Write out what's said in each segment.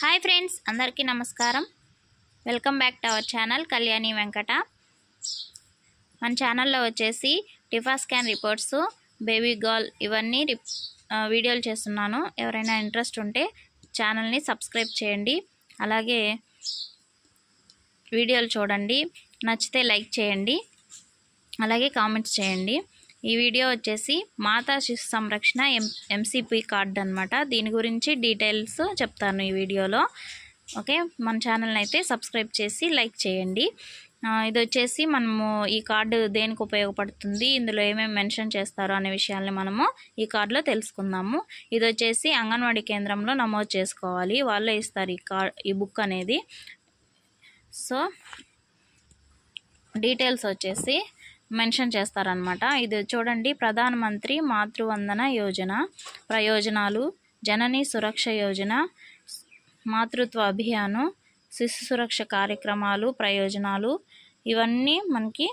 Hi friends అందరికీ నమస్కారం. Welcome back to our channel Kalyani Venkata. మన ఛానల్లో వచ్చేసి TIFFA scan reports baby girl ఇవన్నీ రిప్ వీడియోలు చేస్తున్నాను. ఎవరైనా ఇంట్రెస్ట్ ఉంటే ఛానల్ని సబ్స్క్రైబ్ చేయండి. అలాగే వీడియోలు చూడండి నచ్చితే లైక్ చేయండి అలాగే కామెంట్స్ చేయండి. ఈ వీడియో వచ్చేసి మాతా శిశు సంరక్షణ ఎం ఎంసీపీ కార్డ్ అనమాట దీని గురించి డీటెయిల్స్ చెప్తాను ఈ వీడియోలో. ఓకే? మన ఛానల్ని అయితే సబ్స్క్రైబ్ చేసి లైక్ చేయండి. ఇది వచ్చేసి మనము ఈ కార్డు దేనికి ఉపయోగపడుతుంది ఇందులో ఏమేమి మెన్షన్ చేస్తారు అనే విషయాల్ని మనము ఈ కార్డులో తెలుసుకుందాము. ఇది వచ్చేసి అంగన్వాడీ కేంద్రంలో నమోదు చేసుకోవాలి. వాళ్ళే ఇస్తారు ఈ కార్డ్ ఈ బుక్ అనేది. సో డీటెయిల్స్ వచ్చేసి మెన్షన్ చేస్తారనమాట ఇది చూడండి ప్రధానమంత్రి మాతృవందన యోజన. ప్రయోజనాలు జనని సురక్ష యోజన మాతృత్వ అభియాను శిశు సురక్ష కార్యక్రమాలు ప్రయోజనాలు. ఇవన్నీ మనకి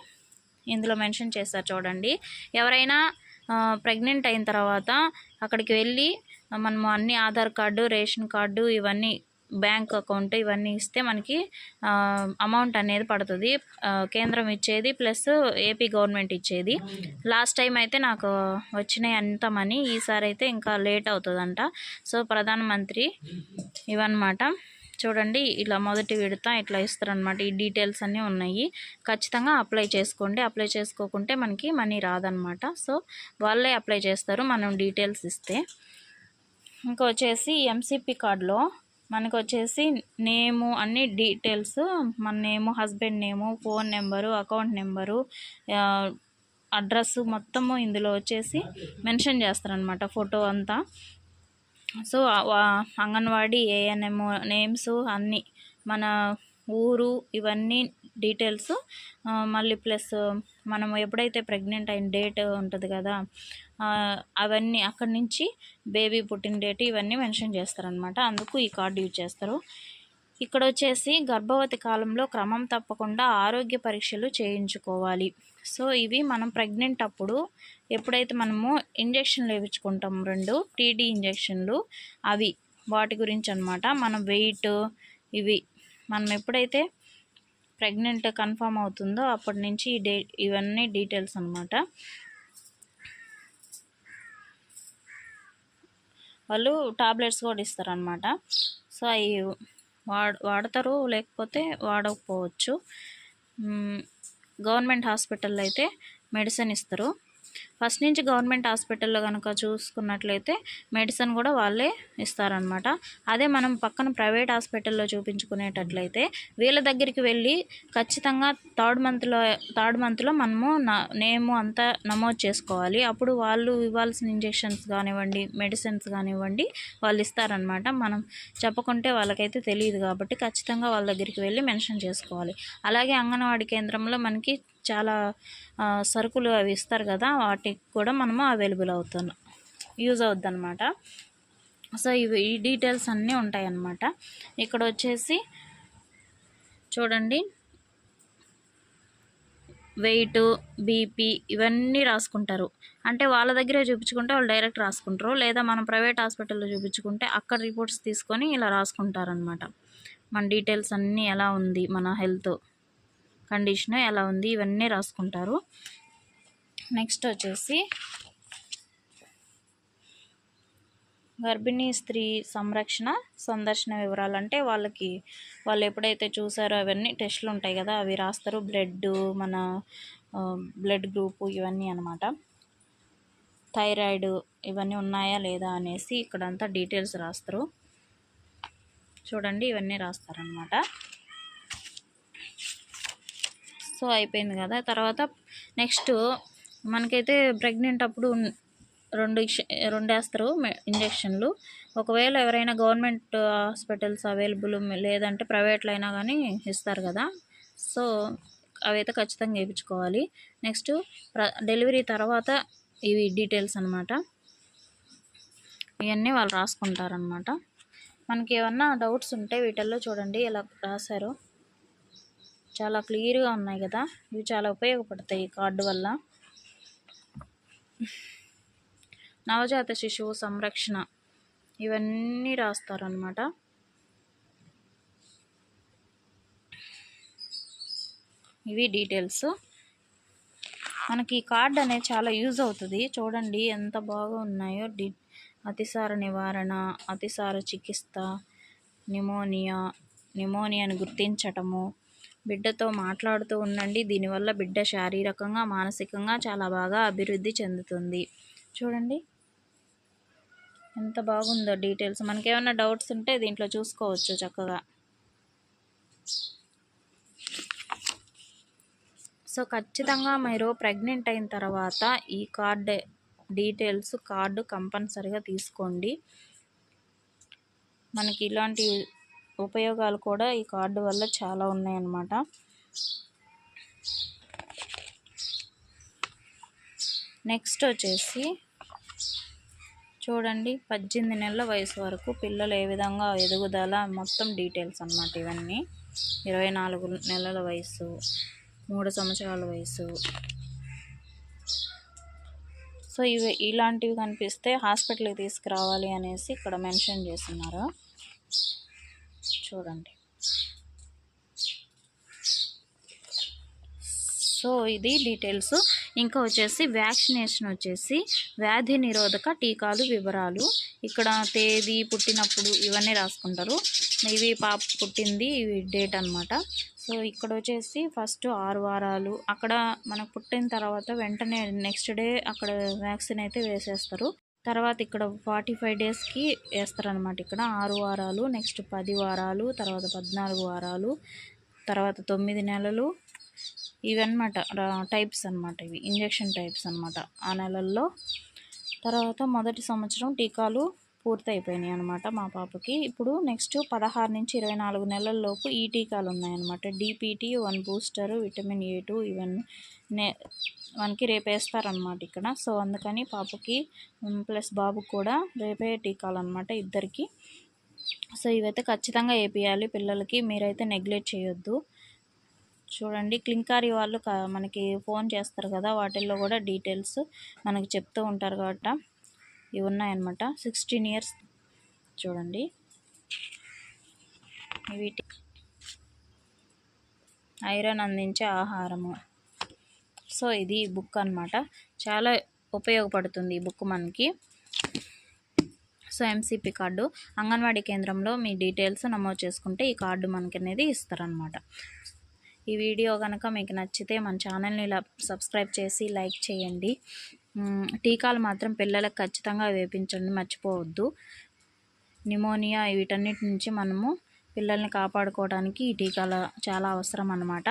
ఇందులో మెన్షన్ చేస్తారు చూడండి. ఎవరైనా ప్రెగ్నెంట్ అయిన తర్వాత అక్కడికి వెళ్ళి మనము అన్ని ఆధార్ కార్డు రేషన్ కార్డు ఇవన్నీ బ్యాంక్ అకౌంట్ ఇవన్నీ ఇస్తే మనకి అమౌంట్ అనేది పడుతుంది. కేంద్రం ఇచ్చేది ప్లస్ ఏపీ గవర్నమెంట్ ఇచ్చేది. లాస్ట్ టైం అయితే నాకు వచ్చినాయి అంత మనీ ఈసారి అయితే ఇంకా లేట్ అవుతుందంట. సో ప్రధానమంత్రి ఇవన్నమాట. చూడండి ఇలా మొదటి విడత ఇట్లా ఇస్తారనమాట ఈ డీటెయిల్స్ అన్నీ ఉన్నాయి. ఖచ్చితంగా అప్లై చేసుకోండి. అప్లై చేసుకోకుంటే మనకి మనీ రాదనమాట సో వాళ్ళే అప్లై చేస్తారు మనం డీటెయిల్స్ ఇస్తే. ఇంకా వచ్చేసి ఎంసీపీ కార్డులో మనకు వచ్చేసి నేము అన్ని డీటెయిల్స్ మన name husband name phone number account number address మొత్తము ఇందులో వచ్చేసి మెన్షన్ చేస్తారనమాట ఫోటో అంతా. సో అంగన్వాడీ ఏఎన్ఎం నేమ్స్ అన్నీ మన ఊరు ఇవన్నీ డీటెయిల్స్. మళ్ళీ ప్లస్ మనం ఎప్పుడైతే ప్రెగ్నెంట్ అయిన డేట్ ఉంటుంది కదా అవన్నీ అక్కడి నుంచి బేబీ పుట్టిన డేట్ ఇవన్నీ మెన్షన్ చేస్తారనమాట అందుకు ఈ కార్డు యూజ్ చేస్తారు. ఇక్కడ వచ్చేసి గర్భవతి కాలంలో క్రమం తప్పకుండా ఆరోగ్య పరీక్షలు చేయించుకోవాలి. సో ఇవి మనం ప్రెగ్నెంట్ అప్పుడు ఎప్పుడైతే మనము ఇంజక్షన్లు వేయించుకుంటాం రెండు టీడీ ఇంజక్షన్లు అవి వాటి గురించి అనమాట మన వెయిట్ ఇవి మనం ఎప్పుడైతే ప్రెగ్నెంట్ కన్ఫర్మ్ అవుతుందో అప్పటి నుంచి ఈ డే ఇవన్నీ డీటెయిల్స్ అనమాట వాళ్ళు టాబ్లెట్స్ కూడా ఇస్తారనమాట సో అవి వాడ వాడతారు లేకపోతే వాడకపోవచ్చు. గవర్నమెంట్ హాస్పిటల్లో అయితే మెడిసిన్ ఇస్తారు. ఫస్ట్ నుంచి గవర్నమెంట్ హాస్పిటల్లో కనుక చూసుకున్నట్లయితే మెడిసిన్ కూడా వాళ్ళే ఇస్తారనమాట అదే మనం పక్కన ప్రైవేట్ హాస్పిటల్లో చూపించుకునేటట్లయితే వీళ్ళ దగ్గరికి వెళ్ళి ఖచ్చితంగా థర్డ్ మంత్లో థర్డ్ మంత్లో మనము నా నేము అంతా నమోదు చేసుకోవాలి. అప్పుడు వాళ్ళు ఇవ్వాల్సిన ఇంజెక్షన్స్ కానివ్వండి మెడిసిన్స్ కానివ్వండి వాళ్ళు ఇస్తారనమాట మనం చెప్పకుంటే వాళ్ళకైతే తెలియదు కాబట్టి ఖచ్చితంగా వాళ్ళ దగ్గరికి వెళ్ళి మెన్షన్ చేసుకోవాలి. అలాగే అంగన్వాడీ కేంద్రంలో మనకి చాలా సరుకులు అవి ఇస్తారు కదా వాటి కూడా మనము అవైలబుల్ అవుతున్నాం యూజ్ అవుద్ది అనమాట సో ఇవి ఈ డీటెయిల్స్ అన్నీ ఉంటాయన్నమాట. ఇక్కడ వచ్చేసి చూడండి. వెయిట్ బీపీ ఇవన్నీ రాసుకుంటారు. అంటే వాళ్ళ దగ్గరే చూపించుకుంటే వాళ్ళు డైరెక్ట్ రాసుకుంటారు. లేదా మనం ప్రైవేట్ హాస్పిటల్లో చూపించుకుంటే అక్కడ రిపోర్ట్స్ తీసుకొని ఇలా రాసుకుంటారనమాట మన డీటెయిల్స్ అన్నీ ఎలా ఉంది? మన హెల్త్ కండిషన్ ఎలా ఉంది? ఇవన్నీ రాసుకుంటారు. నెక్స్ట్ వచ్చేసి గర్భిణీ స్త్రీ సంరక్షణ సందర్శన వివరాలు. అంటే వాళ్ళకి వాళ్ళు ఎప్పుడైతే చూసారో అవన్నీ టెస్టులు ఉంటాయి కదా అవి రాస్తారు. బ్లడ్ మన బ్లడ్ గ్రూపు ఇవన్నీ అనమాట థైరాయిడ్ ఇవన్నీ ఉన్నాయా లేదా అనేసి ఇక్కడంతా డీటెయిల్స్ రాస్తారు. చూడండి ఇవన్నీ రాస్తారనమాట సో అయిపోయింది కదా. తర్వాత నెక్స్ట్ మనకైతే ప్రెగ్నెంట్ అప్పుడు రెండు ఇక్ష- రెండు వేస్తారు ఇంజెక్షన్లు. ఒకవేళ ఎవరైనా గవర్నమెంట్ హాస్పిటల్స్ అవైలబుల్ లేదంటే ప్రైవేట్లో అయినా కానీ ఇస్తారు కదా. సో అవైతే ఖచ్చితంగా వేయించుకోవాలి నెక్స్ట్ ప్ర డెలివరీ తర్వాత ఇవి డీటెయిల్స్ అనమాట ఇవన్నీ వాళ్ళు రాసుకుంటారనమాట మనకి ఏమన్నా డౌట్స్ ఉంటే వీటిల్లో చూడండి ఇలా రాశారు. చాలా క్లియర్గా ఉన్నాయి కదా. ఇవి చాలా ఉపయోగపడతాయి ఈ కార్డు వల్ల. నవజాత శిశువు సంరక్షణ. ఇవన్నీ రాస్తారనమాట ఇవి డీటెయిల్స్. మనకి ఈ కార్డ్ అనేది చాలా యూజ్ అవుతుంది. చూడండి ఎంత బాగా ఉన్నాయో. డి అతిసార నివారణ అతిసార చికిత్స నిమోనియా నిమోనియాను గుర్తించటము బిడ్డతో మాట్లాడుతూ ఉండండి. దీనివల్ల బిడ్డ శారీరకంగా మానసికంగా చాలా బాగా అభివృద్ధి చెందుతుంది. చూడండి. ఎంత బాగుందో డీటెయిల్స్. మనకేమైనా డౌట్స్ ఉంటే దీంట్లో చూసుకోవచ్చు చక్కగా. సో ఖచ్చితంగా మీరు ప్రెగ్నెంట్ అయిన తర్వాత ఈ కార్డ్ డీటెయిల్స్ కార్డు కంపల్సరిగా తీసుకోండి. మనకి ఇలాంటి ఉపయోగాలు కూడా ఈ కార్డు వల్ల చాలా ఉన్నాయన్నమాట. నెక్స్ట్ వచ్చేసి చూడండి పద్దెనిమిది నెలల వయసు వరకు పిల్లలు ఏ విధంగా ఎదుగుదల మొత్తం డీటెయిల్స్ అన్నమాట ఇవన్నీ. ఇరవై నాలుగు నెలల వయసు మూడు సంవత్సరాల వయసు. సో ఇవి ఇలాంటివి కనిపిస్తే హాస్పిటల్కి తీసుకురావాలి అనేసి ఇక్కడ మెన్షన్ చేస్తున్నారు. చూడండి. సో ఇది డీటెయిల్స్. ఇంకా వచ్చేసి వ్యాక్సినేషన్ వచ్చేసి వ్యాధి నిరోధక టీకాలు వివరాలు. ఇక్కడ తేదీ పుట్టినప్పుడు ఇవన్నీ రాసుకుంటారు. ఇవి పాప పుట్టింది ఇవి డేట్ అనమాట సో ఇక్కడ వచ్చేసి ఫస్ట్ ఆరు వారాలు. అక్కడ మనకు పుట్టిన తర్వాత వెంటనే నెక్స్ట్ డే అక్కడ వ్యాక్సిన్ అయితే వేసేస్తారు. తర్వాత ఇక్కడ ఫార్టీ ఫైవ్ డేస్కి వేస్తారనమాట ఇక్కడ. ఆరు వారాలు నెక్స్ట్ పది వారాలు తర్వాత పద్నాలుగు వారాలు తర్వాత తొమ్మిది నెలలు. ఇవన్నమాట. టైప్స్ అనమాట ఇవి. ఇంజెక్షన్ టైప్స్ అనమాట ఆ నెలల్లో. తర్వాత మొదటి సంవత్సరం టీకాలు పూర్తయిపోయినాయి అనమాట మా పాపకి. ఇప్పుడు నెక్స్ట్ పదహారు నుంచి ఇరవై నాలుగు నెలల్లోపు ఈ టీకాలు ఉన్నాయన్నమాట. DPT one booster vitamin A two ఇవన్నీ నే మనకి రేపేస్తారనమాట ఇక్కడ. సో అందుకని పాపకి ప్లస్ బాబుకి కూడా రేపే టీకాలు అనమాట ఇద్దరికి. సో ఇవైతే ఖచ్చితంగా వేపియాలి పిల్లలకి. మీరైతే నెగ్లెక్ట్ చేయొద్దు. చూడండి క్లింకారీ వాళ్ళు మనకి ఫోన్ చేస్తారు కదా వాటిల్లో కూడా డీటెయిల్స్ మనకి చెప్తూ ఉంటారు కాబట్టి ఇవి ఉన్నాయన్నమాట. సిక్స్టీన్ ఇయర్స్ చూడండి. వీటి ఐరన్ అందించే ఆహారము. సో ఇది బుక్ అనమాట చాలా ఉపయోగపడుతుంది ఈ బుక్ మనకి. So MCP card. అంగన్వాడీ కేంద్రంలో మీ డీటెయిల్స్ నమోదు చేసుకుంటే ఈ కార్డు మనకి అనేది ఇస్తారనమాట ఈ వీడియో కనుక మీకు నచ్చితే మన ఛానల్ని ఇలా సబ్స్క్రైబ్ చేసి లైక్ చేయండి. టీకాలు మాత్రం పిల్లలకు ఖచ్చితంగా వేపించండి మర్చిపోవద్దు. నిమోనియా వీటన్నిటి నుంచి మనము పిల్లల్ని కాపాడుకోవడానికి ఈ టీకాలు చాలా అవసరం అన్నమాట.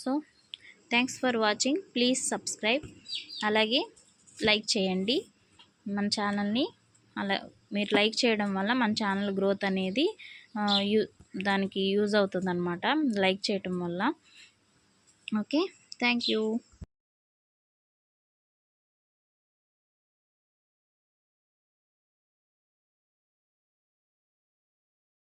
So thanks for watching. Please subscribe. అలాగే లైక్ చేయండి. మన ఛానల్ని అలా మీరు లైక్ చేయడం వల్ల మన ఛానల్ గ్రోత్ అనేది యూ దానికి యూజ్ అవుతుంది లైక్ చేయటం వల్ల. ఓకే? Thank you.